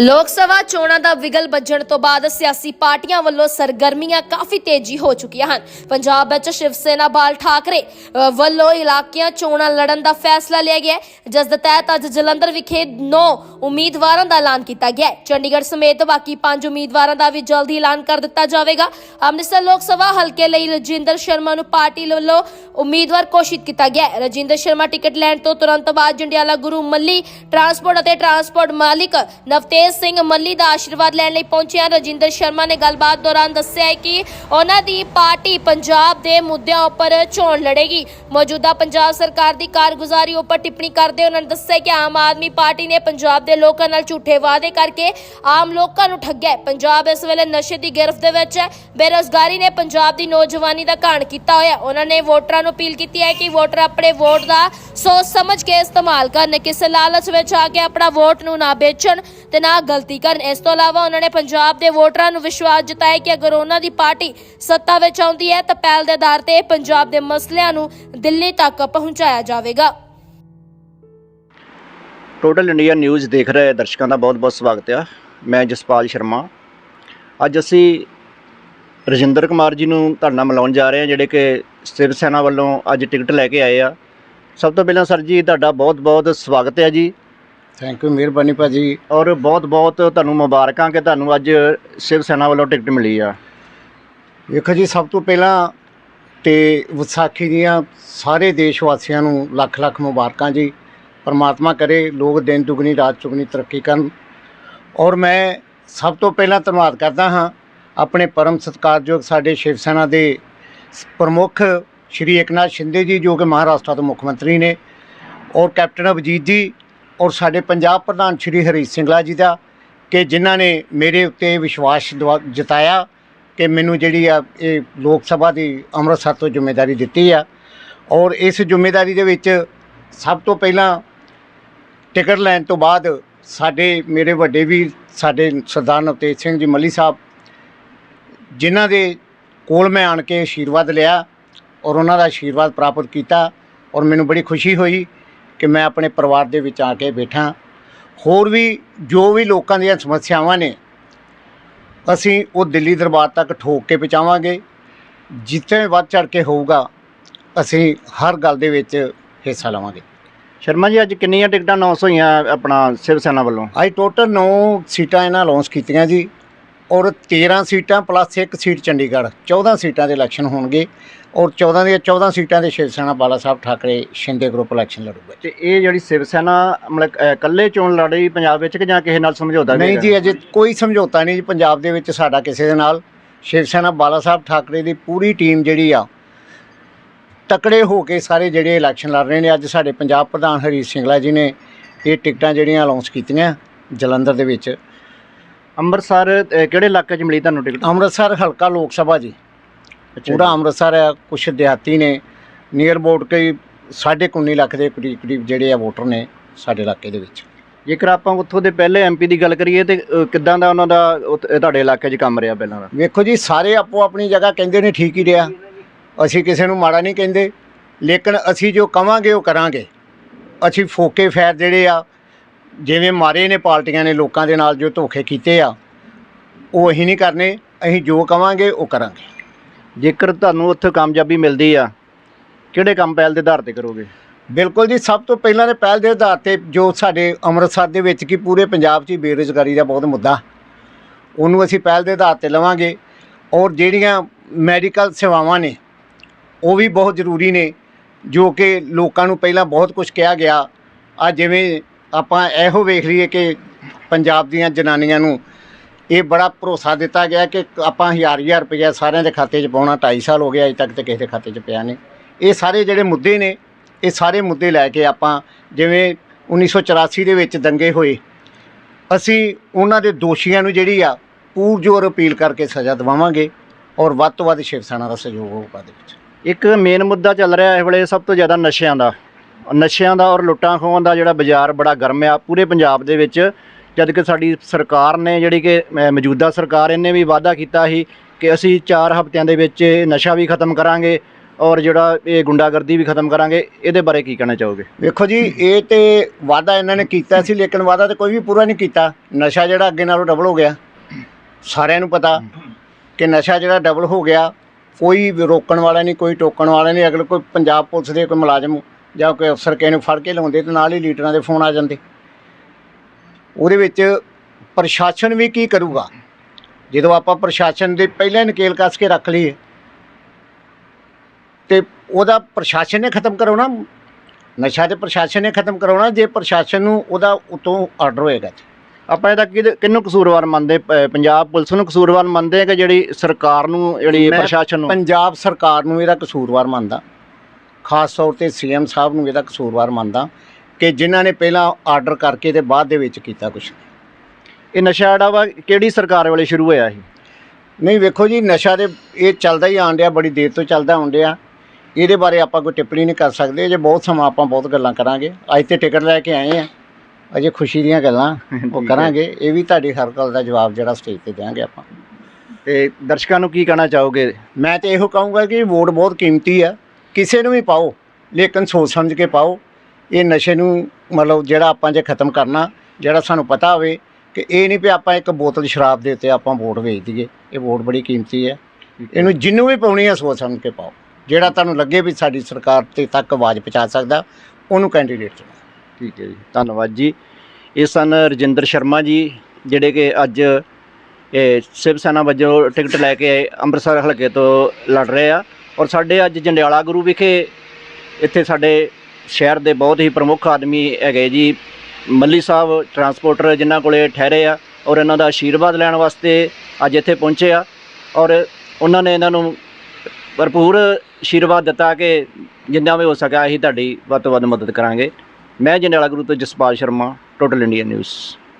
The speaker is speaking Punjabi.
ਲੋਕ ਸਭਾ ਚੋਣਾਂ ਦਾ ਵਿਗਲ ਵੱਜਣ ਤੋਂ ਬਾਅਦ ਸਿਆਸੀ ਪਾਰਟੀਆਂ ਵੱਲੋਂ ਸਰਗਰਮੀਆਂ ਕਾਫੀ ਤੇਜ਼ੀ ਹੋ ਚੁੱਕੀਆਂ ਹਨ। ਪੰਜਾਬ ਵਿੱਚ ਸ਼ਿਵ ਸੈਨਾ ਬਾਲ ਠਾਕਰੇ ਵੱਲੋਂ ਇਲਾਕਿਆਂ ਚੋਣਾਂ ਲੜਨ ਦਾ ਫੈਸਲਾ ਲਿਆ ਗਿਆ ਜਿਸ ਦੇ ਤਹਿਤ ਅੱਜ ਜਲੰਧਰ ਵਿਖੇ 9 ਉਮੀਦਵਾਰਾਂ ਦਾ ਐਲਾਨ ਕੀਤਾ ਗਿਆ ਚੰਡੀਗੜ੍ਹ ਸਮੇਤ ਬਾਕੀ 5 ਉਮੀਦਵਾਰਾਂ ਦਾ ਵੀ ਜਲਦੀ ਐਲਾਨ ਕਰ ਦਿੱਤਾ ਜਾਵੇਗਾ। ਅੰਮ੍ਰਿਤਸਰ ਲੋਕ ਸਭਾ ਹਲਕੇ ਲਈ ਰਜਿੰਦਰ ਸ਼ਰਮਾ ਨੂੰ ਪਾਰਟੀ ਵੱਲੋਂ ਉਮੀਦਵਾਰ ਘੋਸ਼ਿਤ ਕੀਤਾ ਗਿਆ ਰਜਿੰਦਰ ਸ਼ਰਮਾ ਟਿਕਟ ਲੈਣ ਤੋਂ ਤੁਰੰਤ ਬਾਅਦ ਜੰਡਿਆਲਾ ਗੁਰੂ ਮੱਲੀ ਟਰਾਂਸਪੋਰਟ ਅਤੇ ਟਰਾਂਸਪੋਰਟ ਮਾਲਿਕ ਨਵਤੇਜ ਸਿੰਘ ਮੱਲੀ ਦਾ ਆਸ਼ੀਰਵਾਦ ਲੈਣ ਲਈ ਪਹੁੰਚਿਆ। ਰਜਿੰਦਰ ਸ਼ਰਮਾ ਨੇ ਗੱਲਬਾਤ ਦੌਰਾਨ ਦੱਸਿਆ ਕਿ ਉਹਨਾਂ ਦੀ ਪਾਰਟੀ ਪੰਜਾਬ ਦੇ ਮੁੱਦਿਆਂ ਉੱਪਰ ਚੋਣ ਲੜੇਗੀ। ਮੌਜੂਦਾ ਪੰਜਾਬ ਸਰਕਾਰ ਦੀ ਕਾਰਗੁਜ਼ਾਰੀ ਉੱਪਰ ਟਿੱਪਣੀ ਕਰਦੇ ਉਹਨਾਂ ਨੇ ਦੱਸਿਆ ਕਿ ਆਮ ਆਦਮੀ ਪਾਰਟੀ ਨੇ ਪੰਜਾਬ ਦੇ ਲੋਕਾਂ ਨਾਲ ਝੂਠੇ ਵਾਅਦੇ ਕਰਕੇ ਆਮ ਲੋਕਾਂ ਨੂੰ ਠੱਗਿਆ ਪੰਜਾਬ ਇਸ ਵੇਲੇ ਨਸ਼ੇ ਦੀ ਗਿਰਫਤ ਦੇ ਵਿੱਚ ਹੈ। ਬੇਰੋਜ਼ਗਾਰੀ ਨੇ ਪੰਜਾਬ ਦੀ ਨੌਜਵਾਨੀ ਦਾ ਘਾਣ ਕੀਤਾ ਹੋਇਆ ਉਹਨਾਂ ਨੇ ਵੋਟਰਾਂ ਨੂੰ ਅਪੀਲ ਕੀਤੀ ਹੈ ਕਿ ਵੋਟਰ ਆਪਣੇ ਵੋਟ ਦਾ ਸੋਚ ਸਮਝ ਕੇ ਇਸਤੇਮਾਲ ਕਰਨ। ਕਿਸੇ ਲਾਲਚ ਵਿੱਚ ਆ ਕੇ ਆਪਣਾ ਵੋਟ ਨੂੰ ਨਾ ਵੇਚਣ। ਤੇ ਨਾ ਗਲਤੀ ਕਰਨ। ਇਸ ਤੋਂ ਇਲਾਵਾ ਉਹਨਾਂ ਨੇ ਪੰਜਾਬ ਦੇ ਵੋਟਰਾਂ ਨੂੰ ਵਿਸ਼ਵਾਸ ਜਤਾਇਆ ਕਿ ਅਗਰ ਉਹਨਾਂ ਦੀ ਪਾਰਟੀ ਸੱਤਾ ਵਿੱਚ ਆਉਂਦੀ ਹੈ, ਤਾਂ ਪਹਿਲ ਦੇ ਆਧਾਰ ਤੇ ਪੰਜਾਬ ਦੇ ਮਸਲਿਆਂ ਨੂੰ ਦਿੱਲੀ ਤੱਕ ਪਹੁੰਚਾਇਆ ਜਾਵੇਗਾ। ਟੋਟਲ ਇੰਡੀਆ ਨਿਊਜ਼ ਦੇਖ ਰਹੇ ਦਰਸ਼ਕਾਂ ਦਾ ਬਹੁਤ-ਬਹੁਤ ਸਵਾਗਤ ਹੈ ਮੈਂ ਜਸਪਾਲ ਸ਼ਰਮਾ। ਅੱਜ ਅਸੀਂ ਰਜਿੰਦਰ ਕੁਮਾਰ ਜੀ ਨੂੰ ਤੁਹਾਡੇ ਨਾਲ ਮਿਲਾਉਣ ਜਾ ਰਹੇ ਹਾਂ, ਜਿਹੜੇ ਕਿ ਸਿਵ ਸੈਨਾ ਵੱਲੋਂ ਅੱਜ ਟਿਕਟ ਲੈ ਕੇ ਆਏ ਆ। ਸਭ ਤੋਂ ਪਹਿਲਾਂ ਸਰ ਜੀ, ਤੁਹਾਡਾ ਬਹੁਤ-ਬਹੁਤ ਸਵਾਗਤ ਹੈ ਜੀ। ਥੈਂਕ ਯੂ ਮਿਹਰਬਾਨੀ ਭਾਜੀ। ਔਰ ਬਹੁਤ-ਬਹੁਤ ਤੁਹਾਨੂੰ ਮੁਬਾਰਕਾਂ ਕਿ ਤੁਹਾਨੂੰ ਅੱਜ ਸਿਵ ਸੈਨਾ ਵੱਲੋਂ ਟਿਕਟ ਮਿਲੀ ਆ। ਵੇਖੋ ਜੀ ਸਭ ਤੋਂ ਪਹਿਲਾਂ ਤੇ ਵਿਸਾਖੀ ਦੀਆਂ ਸਾਰੇ ਦੇਸ਼ ਵਾਸੀਆਂ ਨੂੰ ਲੱਖ ਲੱਖ ਮੁਬਾਰਕਾਂ ਜੀ। ਪਰਮਾਤਮਾ ਕਰੇ ਲੋਕ ਦਿਨ ਦੁਗਣੀ ਰਾਤ ਚੁਗਣੀ ਤਰੱਕੀ ਕਰਨ। ਔਰ ਮੈਂ ਸਭ ਤੋਂ ਪਹਿਲਾਂ ਧੰਨਵਾਦ ਕਰਦਾ ਹਾਂ ਆਪਣੇ ਪਰਮ ਸਤਿਕਾਰਯੋਗ ਸਾਡੇ ਸ਼ਿਵ ਸੈਨਾ ਦੇ ਪ੍ਰਮੁੱਖ ਸ਼੍ਰੀ ਏਕਨਾਥ ਸ਼ਿੰਦੇ ਜੀ ਜੋ ਕਿ ਮਹਾਰਾਸ਼ਟਰ ਤੋਂ ਮੁੱਖ ਮੰਤਰੀ ਨੇ। ਔਰ ਕੈਪਟਨ ਅਭਿਜੀਤ ਜੀ ਔਰ ਸਾਡੇ ਪੰਜਾਬ ਪ੍ਰਧਾਨ ਸ਼੍ਰੀ ਹਰੀਸ਼ ਸਿੰਘਲਾ ਜੀ ਦਾ, ਕਿ ਜਿਨ੍ਹਾਂ ਨੇ ਮੇਰੇ ਉੱਤੇ ਵਿਸ਼ਵਾਸ ਦਵਾ- ਜਤਾਇਆ ਕਿ ਮੈਨੂੰ ਜਿਹੜੀ ਆ, ਇਹ ਲੋਕ ਸਭਾ ਦੀ ਅੰਮ੍ਰਿਤਸਰ ਤੋਂ ਜ਼ਿੰਮੇਵਾਰੀ ਦਿੱਤੀ ਆ। ਔਰ ਇਸ ਜ਼ਿੰਮੇਵਾਰੀ ਦੇ ਵਿੱਚ ਸਭ ਤੋਂ ਪਹਿਲਾਂ ਟਿਕਟ ਲੈਣ ਤੋਂ ਬਾਅਦ ਸਾਡੇ ਮੇਰੇ ਵੱਡੇ ਵੀਰ, ਸਾਡੇ ਸਰਦਾਰ ਨਵਤੇਜ ਸਿੰਘ ਜੀ ਮੱਲੀ ਸਾਹਿਬ, ਜਿਨ੍ਹਾਂ ਦੇ ਕੋਲ ਮੈਂ ਆਣ ਕੇ ਆਸ਼ੀਰਵਾਦ ਲਿਆ ਔਰ ਉਹਨਾਂ ਦਾ ਆਸ਼ੀਰਵਾਦ ਪ੍ਰਾਪਤ ਕੀਤਾ ਔਰ ਮੈਨੂੰ ਬੜੀ ਖੁਸ਼ੀ ਹੋਈ ਕਿ ਮੈਂ ਆਪਣੇ ਪਰਿਵਾਰ ਦੇ ਵਿੱਚ ਆ ਕੇ ਬੈਠਾ। ਹੋਰ ਵੀ ਜੋ ਵੀ ਲੋਕਾਂ ਦੀਆਂ ਸਮੱਸਿਆਵਾਂ ਨੇ ਅਸੀਂ ਉਹ ਦਿੱਲੀ ਦਰਬਾਰ ਤੱਕ ਠੋਕ ਕੇ ਪਹੁੰਚਾਵਾਂਗੇ। ਜਿੱਥੇ ਵੱਧ ਚੜ ਕੇ ਹੋਊਗਾ ਅਸੀਂ ਹਰ ਗੱਲ ਦੇ ਵਿੱਚ ਹਿੱਸਾ ਲਵਾਂਗੇ। ਸ਼ਰਮਾ ਜੀ ਅੱਜ ਕਿੰਨੀਆਂ ਟਿਕਟਾਂ ਅਨਾਉਂਸ ਹੋਈਆਂ ਆਪਣਾ ਸਿਵ ਸੈਨਾ ਵੱਲੋਂ? ਅੱਜ ਟੋਟਲ 9 ਸੀਟਾਂ ਇਹਨਾਂ ਅਨਾਉਂਸ ਕੀਤੀਆਂ ਜੀ। ਔਰ 13 ਸੀਟਾਂ ਪਲੱਸ ਇੱਕ ਸੀਟ ਚੰਡੀਗੜ੍ਹ 14 ਸੀਟਾਂ ਦੇ ਇਲੈਕਸ਼ਨ ਹੋਣਗੇ ਔਰ 14 ਦੀਆਂ 14 ਸੀਟਾਂ ਦੇ ਸ਼ਿਵ ਸੈਨਾ ਬਾਲਾ ਸਾਹਿਬ ਠਾਕਰੇ ਸ਼ਿੰਦੇ ਗਰੁੱਪ ਇਲੈਕਸ਼ਨ ਲੜੂਗਾ ਤੇ ਇਹ ਜਿਹੜੀ ਸਿਵ ਸੈਨਾ ਮਤਲਬ ਇਕੱਲੇ ਚੋਣ ਲੜ ਰਹੀ ਪੰਜਾਬ ਵਿੱਚ ਕਿ ਜਾਂ ਕਿਸੇ ਨਾਲ ਸਮਝੌਤਾ ਨਹੀਂ? ਜੀ ਅਜੇ ਕੋਈ ਸਮਝੌਤਾ ਨਹੀਂ ਜੀ ਪੰਜਾਬ ਦੇ ਵਿੱਚ ਸਾਡਾ ਕਿਸੇ ਦੇ ਨਾਲ। ਸ਼ਿਵ ਸੈਨਾ ਬਾਲਾ ਸਾਹਿਬ ਠਾਕਰੇ ਦੀ ਪੂਰੀ ਟੀਮ ਜਿਹੜੀ ਆ ਤਕੜੇ ਹੋ ਕੇ ਸਾਰੇ ਜਿਹੜੇ ਇਲੈਕਸ਼ਨ ਲੜ ਰਹੇ ਨੇ ਅੱਜ ਸਾਡੇ ਪੰਜਾਬ ਪ੍ਰਧਾਨ ਹਰੀਸ਼ ਸਿੰਘਲਾ ਜੀ ਨੇ ਇਹ ਟਿਕਟਾਂ ਜਿਹੜੀਆਂ ਅਨਾਉਂਸ ਕੀਤੀਆਂ ਜਲੰਧਰ ਦੇ ਵਿੱਚ। ਅੰਮ੍ਰਿਤਸਰ ਅਹ, ਕਿਹੜੇ ਇਲਾਕੇ 'ਚ ਮਿਲੀ ਤੁਹਾਨੂੰ ਟਿਕਟ ਅੰਮ੍ਰਿਤਸਰ ਹਲਕਾ ਲੋਕ ਸਭਾ ਜੀ। ਅੱਛਾ ਪੂਰਾ। ਅੰਮ੍ਰਿਤਸਰ ਹੈ ਕੁਛ ਦਿਹਾਤੀ ਨੇ। ਨੀਅਰ ਅਬਾਊਟ ਕਈ ਸਾਢੇ ਕੁ ਉੱਨੀ ਲੱਖ ਦੇ ਕਰੀਬ ਕਰੀਬ ਜਿਹੜੇ ਆ ਵੋਟਰ ਨੇ ਸਾਡੇ ਇਲਾਕੇ ਦੇ ਵਿੱਚ। ਜੇਕਰ ਆਪਾਂ ਉੱਥੋਂ ਦੇ ਪਹਿਲੇ ਐਮਪੀ ਦੀ ਗੱਲ ਕਰੀਏ ਤੇ ਅਹ, ਕਿੱਦਾਂ ਦਾ ਉਹਨਾਂ ਦਾ ਉੱਥੇ- ਤੁਹਾਡੇ ਇਲਾਕੇ 'ਚ ਕੰਮ ਰਿਹਾ ਪਹਿਲਾਂ ਦਾ? ਵੇਖੋ ਜੀ ਸਾਰੇ ਆਪੋ ਆਪਣੀ ਜਗ੍ਹਾ ਕਹਿੰਦੇ ਨੇ ਠੀਕ ਹੀ ਰਿਹਾ। ਅਸੀਂ ਕਿਸੇ ਨੂੰ ਮਾੜਾ ਨਹੀਂ ਕਹਿੰਦੇ। ਲੇਕਿਨ ਅਸੀਂ ਜੋ ਕਵਾਂਗੇ ਉਹ ਕਰਾਂਗੇ। ਅਸੀਂ ਫੋਕੇ ਫੈਰ ਜਿਹੜੇ ਆ ਜਿਵੇਂ ਮਾਰੇ ਨੇ ਪਾਰਟੀਆਂ ਨੇ ਲੋਕਾਂ ਦੇ ਨਾਲ ਜੋ ਧੋਖੇ ਕੀਤੇ ਆ ਉਹ ਅਸੀਂ ਨਹੀਂ ਕਰਨੇ ਅਸੀਂ ਜੋ ਕਵਾਂਗੇ ਉਹ ਕਰਾਂਗੇ। ਜੇਕਰ ਤੁਹਾਨੂੰ ਉੱਥੇ ਕਾਮਯਾਬੀ ਮਿਲਦੀ ਆ ਕਿਹੜੇ ਕੰਮ ਪਹਿਲ ਦੇ ਆਧਾਰ ਤੇ ਕਰੋਗੇ? ਬਿਲਕੁਲ ਜੀ ਸਭ ਤੋਂ ਪਹਿਲਾਂ ਤੇ ਪਹਿਲ ਦੇ ਆਧਾਰ ਤੇ ਜੋ ਸਾਡੇ ਅੰਮ੍ਰਿਤਸਰ ਦੇ ਵਿੱਚ ਕੀ ਪੂਰੇ ਪੰਜਾਬ 'ਚ ਹੀ ਬੇਰੁਜ਼ਗਾਰੀ ਦਾ ਬਹੁਤ ਮੁੱਦਾ ਉਹਨੂੰ ਅਸੀਂ ਪਹਿਲ ਦੇ ਆਧਾਰ ਤੇ ਲਵਾਂਗੇ। ਔਰ ਜਿਹੜੀਆਂ ਮੈਡੀਕਲ ਸੇਵਾਵਾਂ ਨੇ ਉਹ ਵੀ ਬਹੁਤ ਜ਼ਰੂਰੀ ਨੇ ਜੋ ਕਿ ਲੋਕਾਂ ਨੂੰ ਪਹਿਲਾਂ ਬਹੁਤ ਕੁਝ ਕਿਹਾ ਗਿਆ। ਆ ਜਿਵੇਂ ਆਪਾਂ ਇਹੋ ਵੇਖ ਲਈਏ ਕਿ ਪੰਜਾਬ ਦੀਆਂ ਜਨਾਨੀਆਂ ਨੂੰ ਇਹ ਬੜਾ ਭਰੋਸਾ ਦਿੱਤਾ ਗਿਆ ਕਿ ਆਪਾਂ ਹਜ਼ਾਰ ਹਜ਼ਾਰ ਰੁਪਇਆ ਸਾਰਿਆਂ ਦੇ ਖਾਤੇ 'ਚ ਪਾਉਣਾ 2.5 ਸਾਲ ਹੋ ਗਿਆ ਅਜੇ ਤੱਕ ਤੇ ਕਿਸੇ ਦੇ ਖਾਤੇ 'ਚ ਪਿਆ ਨਹੀਂ। ਇਹ ਸਾਰੇ ਜਿਹੜੇ ਮੁੱਦੇ ਨੇ, ਇਹ ਸਾਰੇ ਮੁੱਦੇ ਲੈ ਕੇ ਆਪਾਂ ਜਿਵੇਂ 1984 ਦੇ ਵਿੱਚ ਦੰਗੇ ਹੋਏ, ਅਸੀਂ ਉਹਨਾਂ ਦੇ ਦੋਸ਼ੀਆਂ ਨੂੰ ਜਿਹੜੀ ਆ ਪੂਰਜੋਰ ਅਪੀਲ ਕਰਕੇ ਸਜ਼ਾ ਦਿਵਾਵਾਂਗੇ ਔਰ ਵੱਧ ਤੋਂ ਵੱਧ ਸ਼ਿਵ ਸੈਨਾ ਦਾ ਸਹਿਯੋਗ ਹੋਊਗਾ ਦੇ ਵਿੱਚ। ਇੱਕ ਮੇਨ ਮੁੱਦਾ ਚੱਲ ਰਿਹਾ ਇਸ ਵੇਲੇ ਸਭ ਤੋਂ ਜ਼ਿਆਦਾ ਨਸ਼ਿਆਂ ਦਾ। ਨਸ਼ਿਆਂ ਦਾ ਔਰ ਲੁੱਟਾਂ ਖੋਹਾਂ ਦਾ ਜਿਹੜਾ ਬਾਜ਼ਾਰ ਬੜਾ ਗਰਮ ਆ ਪੂਰੇ ਪੰਜਾਬ ਦੇ ਵਿੱਚ। ਜਦ ਕਿ ਸਾਡੀ ਸਰਕਾਰ ਨੇ ਜਿਹੜੀ ਕਿ ਅਹ, ਮੌਜੂਦਾ ਸਰਕਾਰ ਇਹਨੇ ਵੀ ਵਾਅਦਾ ਕੀਤਾ ਸੀ ਕਿ ਅਸੀਂ 4 ਹਫ਼ਤਿਆਂ ਦੇ ਵਿੱਚ ਨਸ਼ਾ ਵੀ ਖਤਮ ਕਰਾਂਗੇ ਔਰ ਜਿਹੜਾ ਇਹ ਗੁੰਡਾਗਰਦੀ ਵੀ ਖਤਮ ਕਰਾਂਗੇ। ਇਹਦੇ ਬਾਰੇ ਕੀ ਕਹਿਣਾ ਚਾਹੋਗੇ? ਵੇਖੋ ਜੀ ਇਹ ਤੇ ਵਾਅਦਾ ਇਹਨਾਂ ਨੇ ਕੀਤਾ ਸੀ ਲੇਕਿਨ ਵਾਅਦਾ ਤੇ ਕੋਈ ਵੀ ਪੂਰਾ ਨਹੀਂ ਕੀਤਾ। ਨਸ਼ਾ ਜਿਹੜਾ ਅੱਗੇ ਨਾਲੋਂ ਡਬਲ ਹੋ ਗਿਆ। ਸਾਰਿਆਂ ਨੂੰ ਪਤਾ ਕਿ ਨਸ਼ਾ ਜਿਹੜਾ ਡਬਲ ਹੋ ਗਿਆ ਕੋਈ ਰੋਕਣ ਵਾਲਾ ਨਹੀਂ ਕੋਈ ਟੋਕਣ ਵਾਲਾ ਨਹੀਂ। ਅਗਰ ਕੋਈ ਪੰਜਾਬ ਪੁਲਿਸ ਦੇ ਕੋਈ ਮੁਲਾਜ਼ਮ ਜਾਂ ਕੋਈ ਅਫਸਰ ਕਿਸੇ ਨੂੰ ਫੜ ਕੇ ਲਾਉਂਦੇ ਤੇ ਨਾਲ ਹੀ ਲੀਡਰਾਂ ਦੇ ਫੋਨ ਆ ਜਾਂਦੇ। ਉਹਦੇ ਵਿੱਚ ਪ੍ਰਸ਼ਾਸਨ ਵੀ ਕੀ ਕਰੂਗਾ? ਜਦੋਂ ਆਪਾਂ ਪ੍ਰਸ਼ਾਸਨ ਦੇ ਪਹਿਲਾਂ ਨਕੇਲ ਕੱਸ ਕੇ ਰੱਖ ਲਈਏ ਤੇ ਉਹਦਾ ਪ੍ਰਸ਼ਾਸਨ ਨੇ ਖਤਮ ਕਰਾਉਣਾ। ਨਸ਼ਾ ਤੇ ਪ੍ਰਸ਼ਾਸਨ ਨੇ ਖਤਮ ਕਰਾਉਣਾ ਜੇ ਪ੍ਰਸ਼ਾਸਨ ਨੂੰ ਉਹਦਾ ਉਤੋਂ ਆਰਡਰ ਹੋਏਗਾ। ਆਪਾਂ ਇਹਦਾ ਕਿਹਨੂੰ ਕਸੂਰਵਾਰ ਮੰਨਦੇ? ਪੰਜਾਬ ਪੁਲਿਸ ਨੂੰ ਕਸੂਰਵਾਰ ਮੰਨਦੇ ਆ ਕਿ ਜਿਹੜੀ ਸਰਕਾਰ ਨੂੰ ਜਿਹੜੀ ਪ੍ਰਸ਼ਾਸਨ ਨੂੰ? ਪੰਜਾਬ ਸਰਕਾਰ ਨੂੰ ਇਹਦਾ ਕਸੂਰਵਾਰ ਮੰਨਦਾ। ਖਾਸ ਤੌਰ ਤੇ ਸੀਐਮ ਸਾਹਿਬ ਨੂੰ ਇਹਦਾ ਕਸੂਰਵਾਰ ਮੰਨਦਾ ਕਿ ਜਿਨ੍ਹਾਂ ਨੇ ਪਹਿਲਾਂ ਆਰਡਰ ਕਰਕੇ ਤੇ ਬਾਅਦ ਦੇ ਵਿੱਚ ਕੀਤਾ ਕੁਝ ਇਹ ਨਸ਼ਾ ਜਿਹੜਾ ਵਾ ਕਿਹੜੀ ਸਰਕਾਰ ਵੇਲੇ ਸ਼ੁਰੂ ਹੋਇਆ ਸੀ ਨਹੀਂ ਵੇਖੋ ਜੀ ਨਸ਼ਾ ਦੇ ਇਹ ਚੱਲਦਾ ਹੀ ਆਉਣ ਡਿਆ ਬੜੀ ਦੇਰ ਤੋਂ ਚੱਲਦਾ ਆਉਣ ਡਿਆ। ਇਹਦੇ ਬਾਰੇ ਆਪਾਂ ਕੋਈ ਟਿੱਪਣੀ ਨਹੀਂ ਕਰ ਸਕਦੇ ਜੇ ਬਹੁਤ ਸਮਾਂ ਆਪਾਂ ਬਹੁਤ ਗੱਲਾਂ ਕਰਾਂਗੇ। ਅੱਜ ਤੇ ਟਿਕਟ ਲੈ ਕੇ ਆਏ ਆ। ਅਜੇ ਖੁਸ਼ੀ ਦੀਆਂ ਗੱਲਾਂ ਉਹ ਕਰਾਂਗੇ। ਇਹ ਵੀ ਤੁਹਾਡੀ ਹਰ ਗੱਲ ਦਾ ਜਵਾਬ ਜਿਹੜਾ ਸਟੇਜ ਤੇ ਦੇਵਾਂਗੇ ਆਪਾਂ। ਤੇ ਦਰਸ਼ਕਾਂ ਨੂੰ ਕੀ ਕਹਿਣਾ ਚਾਹੋਗੇ? ਮੈਂ ਤੇ ਇਹੋ ਕਹੂੰਗਾ ਕਿ ਵੋਟ ਬਹੁਤ ਕੀਮਤੀ ਆ। ਕਿਸੇ ਨੂੰ ਵੀ ਪਾਓ ਲੇਕਿਨ ਸੋਚ ਸਮਝ ਕੇ ਪਾਓ ਇਹ ਨਸ਼ੇ ਨੂੰ ਮਤਲਬ ਜਿਹੜਾ ਆਪਾਂ ਜੇ ਖਤਮ ਕਰਨਾ ਜਿਹੜਾ ਸਾਨੂੰ ਪਤਾ ਹੋਵੇ ਕਿ ਇਹ ਨਹੀਂ ਵੀ ਆਪਾਂ ਇੱਕ ਬੋਤਲ ਸ਼ਰਾਬ ਦੇ ਉੱਤੇ ਆਪਾਂ ਵੋਟ ਵੇਚ ਦਈਏ ਇਹ ਵੋਟ ਬੜੀ ਕੀਮਤੀ ਹੈ। ਇਹਨੂੰ ਜਿੰਨੂੰ ਵੀ ਪਾਉਣੀ ਹੈ ਸੋਚ ਸਮਝ ਕੇ ਪਾਓ। ਜਿਹੜਾ ਤੁਹਾਨੂੰ ਲੱਗੇ ਵੀ ਸਾਡੀ ਸਰਕਾਰ ਤੇ ਤੱਕ ਆਵਾਜ਼ ਪਹੁੰਚਾ ਸਕਦਾ ਉਹਨੂੰ ਕੈਂਡੀਡੇਟ ਚੁਣੋ। ਠੀਕ ਹੈ ਜੀ ਧੰਨਵਾਦ ਜੀ। ਇਹ ਸਨ ਰਜਿੰਦਰ ਸ਼ਰਮਾ ਜੀ ਜਿਹੜੇ ਕਿ ਅੱਜ ਇਹ ਸ਼ਿਵ ਸੈਨਾ ਵਜੋਂ ਟਿਕਟ ਲੈ ਕੇ ਅੰਮ੍ਰਿਤਸਰ ਹਲਕੇ ਤੋਂ ਲੜ ਰਹੇ ਆ। ਔਰ ਸਾਡੇ ਅੱਜ ਜੰਡਿਆਲਾ ਗੁਰੂ ਵਿਖੇ ਇੱਥੇ ਸਾਡੇ ਸ਼ਹਿਰ ਦੇ ਬਹੁਤ ਹੀ ਪ੍ਰਮੁੱਖ ਆਦਮੀ ਹੈਗੇ ਜੀ। ਮੱਲੀ ਸਾਹਿਬ ਟਰਾਂਸਪੋਰਟਰ ਜਿਨ੍ਹਾਂ ਕੋਲੇ ਠਹਿਰੇ ਆ ਔਰ ਇਹਨਾਂ ਦਾ ਆਸ਼ੀਰਵਾਦ ਲੈਣ ਵਾਸਤੇ ਅੱਜ ਇੱਥੇ ਪਹੁੰਚੇ ਆ ਔਰ ਉਹਨਾਂ ਨੇ ਇਹਨਾਂ ਨੂੰ ਭਰਪੂਰ ਆਸ਼ੀਰਵਾਦ ਦਿੱਤਾ ਕਿ ਜਿੰਨਾ ਵੀ ਹੋ ਸਕਿਆ ਅਸੀਂ ਤੁਹਾਡੀ ਵੱਧ ਤੋਂ ਵੱਧ ਮਦਦ ਕਰਾਂਗੇ। ਮੈਂ ਜੰਡਿਆਲਾ ਗੁਰੂ ਤੋਂ Jaspal Sharma total India news